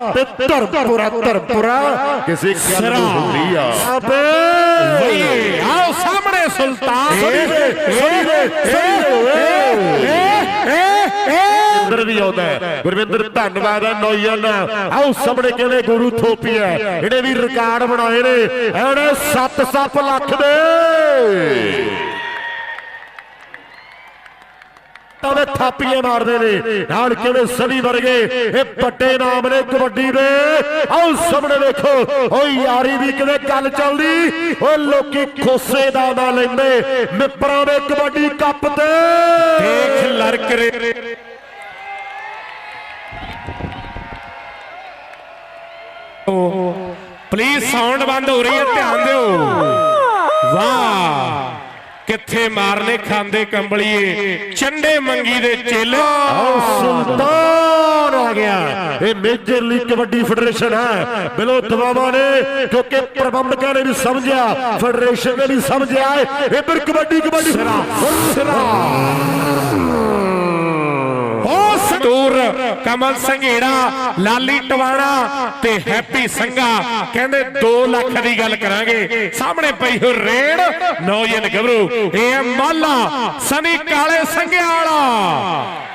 ਤੇ ਧਰਮਪੁਰਾ ਧਰਮਪੁਰਾ। ਕਿਸੇ ਗੱਲ ਨੂੰ ਹੁੰਦੀ ਆ। ਵਈ ਆਓ ਸਾਹਮਣੇ ਸੁਲਤਾਨ ਸੋਰੀ ਵੇ ਵੇ ਵੇ ਗੁਰਵਿੰਦਰ ਵੀ ਆਉਂਦਾ ਹੈ। ਗੁਰਵਿੰਦਰ ਧੰਨਵਾਦ ਹੈ ਨੌਜਵਾਨ। ਆਓ ਸਾਹਮਣੇ ਕਹਿੰਦੇ ਗੁਰੂ ਥੋਪੀਆ ਇਹਨੇ ਵੀ ਰਿਕਾਰਡ ਬਣਾਏ ਨੇ। ਇਹਨੇ 7-7 ਲੱਖ ਦੇ ਤਾਂ ਥਾਪੀਆਂ ਮਾਰਦੇ ਨੇ। ਨਾਲ ਕਿਵੇਂ ਸਨੀ ਵਰਗੇ। ਇਹ ਵੱਡੇ ਨਾਮ ਨੇ ਕਬੱਡੀ ਦੇ। ਆਓ ਸਾਹਮਣੇ ਦੇਖੋ। ਓ ਯਾਰੀ ਦੀ ਕਿਵੇਂ ਗੱਲ ਚੱਲਦੀ। ਓ ਲੋਕੀ ਖੋਸੇ ਦਾ ਨਾ ਲੈਂਦੇ। ਮਿੱਪਰਾਂ ਦੇ ਕਬੱਡੀ ਕੱਪ ਤੇ। ਦੇਖ ਲੜਕ ਰੇ। ਪਲੀਜ਼ ਸਾਊਂਡ ਬੰਦ ਹੋ ਰਹੀ ਹੈ। ਧਿਆਨ ਦਿਓ। ਵਾਹ। ਕਿੱਥੇ ਮਾਰਨੇ ਖਾਂਦੇ ਕੰਬਲੀਏ? ਚੰਡੇ ਮੰਗੀ ਦੇ ਚੇਲੇ। ਆਓ ਸੁਲਤਾਨ ਆ ਗਿਆ। ਇਹ ਮੇਜਰ ਲੀਗ ਕਬੱਡੀ ਫੈਡਰੇਸ਼ਨ ਹੈ। ਬਿਲੋ ਦਵਾਵਾ ਨੇ ਕਿਉਂਕਿ ਪ੍ਰਬੰਧਕਾਂ ਨੇ ਵੀ ਸਮਝਿਆ ਫੈਡਰੇਸ਼ਨ ਨੇ ਵੀ ਸਮਝਿਆ ਇਹ ਫਿਰ ਕਬੱਡੀ ਕਬੱਡੀ। ਸਿਰਾ। ਸਟੂਰ ਕਮਲ ਸੰਘੇੜਾ, ਲਾਲੀ ਟਵਾਣਾ ਤੇ ਹੈਪੀ ਸੰਘਾ। ਕਹਿੰਦੇ 2 ਲੱਖ ਦੀ ਗੱਲ ਕਰਾਂਗੇ। ਸਾਹਮਣੇ ਪਈ ਹੋ ਰੇਡ ਨੌਜਨ ਗੱਭਰੂ, ਇਹ ਮਾਲਾ, ਸਨੀ ਕਾਲੇ ਸੰਘਿਆ ਵਾਲਾ।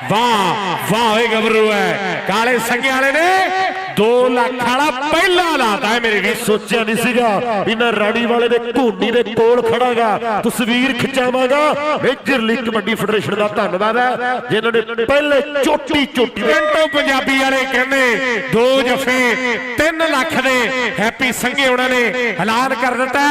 ਵਾਹ ਵਾਹ ਇਹ ਗੱਭਰੂ ਹੈ। ਕਾਲੇ ਸੰਘਿਆ ਵਾਲੇ ਨੇ 2 ਲੱਖ ਵਾਲਾ ਪਹਿਲਾ ਲਾਤਾ ਹੈ ਮੇਰੇ ਵੀਰ। ਸੋਚਿਆ ਨਹੀਂ ਸੀਗਾ ਵੀ ਮੈਂ ਰਾਣੀ ਵਾਲੇ ਦੇ ਘੂਨੀ ਦੇ ਕੋਲ ਖੜਾਗਾ ਤਸਵੀਰ ਖਿਚਾਵਾਂਗਾ। ਮੇਜਰ ਲੀਗ ਕਬੱਡੀ ਫੈਡਰੇਸ਼ਨ ਦਾ ਧੰਨਵਾਦ ਹੈ ਜਿਨ੍ਹਾਂ ਨੇ ਪਹਿਲੇ ਚੋਟੀ ਚੋਟੀ ਪਿੰਟੋ ਪੰਜਾਬੀ ਵਾਲੇ ਕਹਿੰਦੇ ਦੋ ਜਫੇ 3 ਲੱਖ ਦੇ ਹੈਪੀ ਸੰਘੇ ਉਹਨਾਂ ਨੇ ਐਲਾਨ ਕਰ ਦਿੱਤਾ।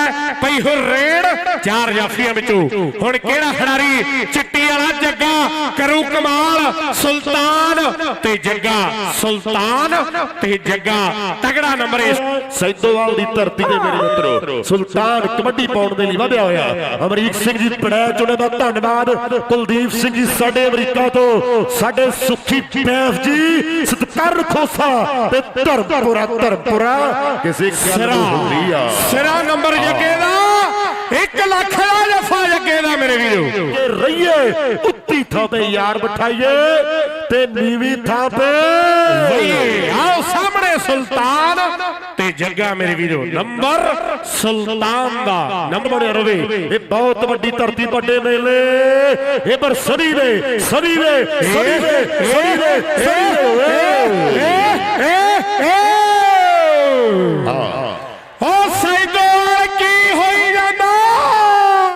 ਪਈ ਹੋ ਰੇਡ ਚਾਰ ਜਾਫੀਆਂ ਵਿੱਚੋਂ। ਹੁਣ ਕਿਹੜਾ ਖਿਡਾਰੀ ਚਿੱਟੀ ਵਾਲਾ ਜੱਗਾ ਕਰੂ ਕਮਾਲ ਸੁਲਤਾਨ ਤੇ ਜੱਗਾ ਸੁਲਤਾਨ ਤੇ ਜੱਗਾ, ਤਗੜਾ ਨੰਬਰ ਇਸ ਸੈਦੋਵਾਲ ਦੀ ਧਰਤੀ ਤੇ ਮੇਰੇ ਮਿੱਤਰੋ। ਸੁਲਤਾਨ ਕਬੱਡੀ ਪਾਉਣ ਦੇ ਲਈ ਵਧਿਆ ਹੋਇਆ। ਅਮਰੀਕ ਸਿੰਘ ਜੀ ਪੜਿਆ ਚੁਣੇ ਦਾ ਧੰਨਵਾਦ। ਕੁਲਦੀਪ ਸਿੰਘ ਜੀ, ਸਾਡੇ ਅਮਰੀਕਾ ਤੋਂ, ਸਾਡੇ ਸੁਖੀ ਬੈਫ ਜੀ, ਸਤਕਾਰ ਖੋਸਾ ਤੇ ਧਰਮਪੁਰਾ ਧਰਮਪੁਰਾ। ਕਿਸੇ ਗੱਲ ਹੁੰਦੀ ਆ। ਸਿਰਾ ਨੰਬਰ ਜੱਗੇ ਦਾ 1 ਲੱਖ ਮੇਰੇ ਵੀਰੋ। ਕਿ ਰਹੀਏ ਉੱਤੀ ਥਾਂ ਤੇ ਯਾਰ ਬਿਠਾਈਏ ਤੇ ਨੀਵੀਂ ਥਾਂ ਤੇ ਆਓ ਸਾਹਮਣੇ ਸੁਲਤਾਨ ਤੇ ਜੱਗਾ ਮੇਰੇ ਵੀਰੋ ਨੰਬਰ ਸੁਲਤਾਨ ਦਾ। ਨੰਬਰ ਰਵੇ ਇਹ ਬਹੁਤ ਵੱਡੀ ਧਰਤੀ ਵੱਡੇ ਮੇਲੇ। ਇਹ ਪਰ ਸਦੀ ਦੇ ਸਦੀ ਦੇ ਸਦੀ ਦੇ ਸਦੀ ਦੇ ਸਦੀ ਦੇ।